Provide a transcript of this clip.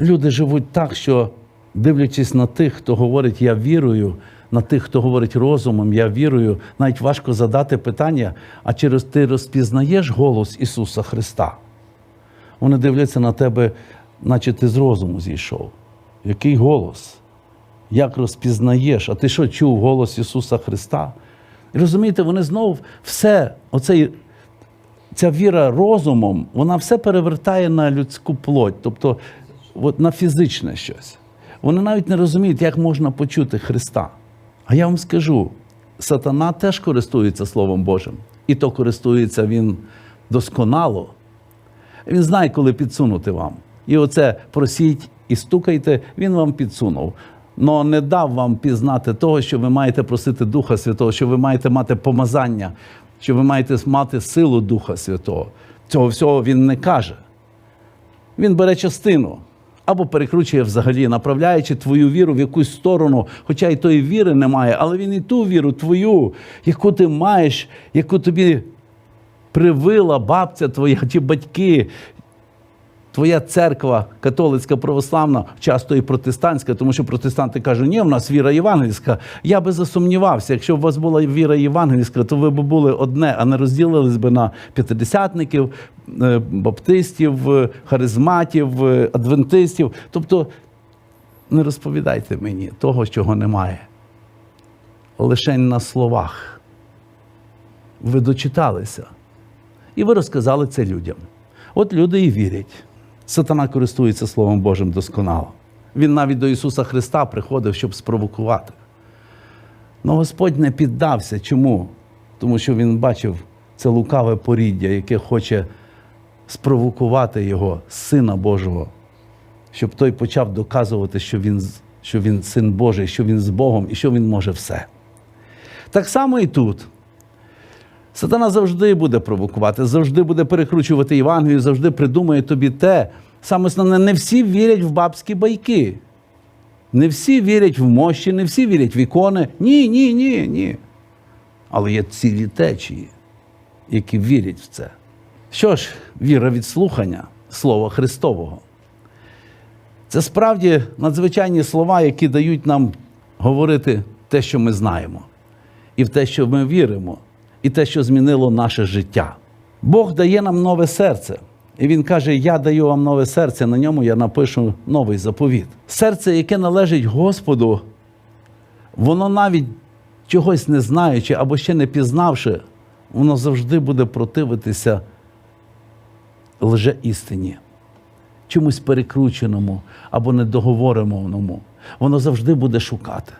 люди живуть так, що дивлячись на тих, хто говорить Я вірую, на тих, хто говорить розумом, я вірую, навіть важко задати питання, а чи ти розпізнаєш голос Ісуса Христа? Вони дивляться на тебе, наче ти з розуму зійшов. Який голос? Як розпізнаєш? А ти що чув голос Ісуса Христа? І розумієте, вони знов все, оцей, ця віра розумом, вона все перевертає на людську плоть, тобто от на фізичне щось. Вони навіть не розуміють, як можна почути Христа. А я вам скажу: сатана теж користується Словом Божим, і то користується він досконало. Він знає, коли підсунути вам. І оце просіть і стукайте, він вам підсунув. Но не дав вам пізнати того, що ви маєте просити Духа Святого, що ви маєте мати помазання, що ви маєте мати силу Духа Святого. Цього всього він не каже. Він бере частину або перекручує взагалі, направляючи твою віру в якусь сторону, хоча й тої віри немає, але він і ту віру твою, яку ти маєш, яку тобі привила бабця твоя, ті батьки, твоя церква католицька православна, часто і протестантська, тому що протестанти кажуть, ні, в нас віра євангельська. Я би засумнівався, якщо б у вас була віра євангельська, то ви б були одне, а не розділились би на п'ятидесятників, е, баптистів, е, харизматів, е, адвентистів. Тобто не розповідайте мені того, чого немає. Лише на словах. Ви дочиталися. І ви розказали це людям. От люди і вірять. Сатана користується Словом Божим досконало. Він навіть до Ісуса Христа приходив, щоб спровокувати. Но Господь не піддався. Чому? Тому що Він бачив це лукаве поріддя, яке хоче спровокувати Його, Сина Божого, щоб той почав доказувати, що він, що він син Божий, що він з Богом і що він може все. Так само і тут. Сатана завжди буде провокувати, завжди буде перекручувати Євангелію, завжди придумає тобі те. Саме основне, не всі вірять в бабські байки. Не всі вірять в мощі, не всі вірять в ікони. Ні, ні, ні, ні. Але є цілі течії, які вірять в це. Що ж, віра від слухання Слова Христового. Це справді надзвичайні слова, які дають нам говорити те, що ми знаємо, і в те, що ми віримо, і те, що змінило наше життя. Бог дає нам нове серце. І Він каже: Я даю вам нове серце, на ньому я напишу новий заповіт. Серце, яке належить Господу, воно навіть чогось не знаючи або ще не пізнавши, воно завжди буде противитися лжеістині, чомусь перекрученому або недоговореному. Воно завжди буде шукати.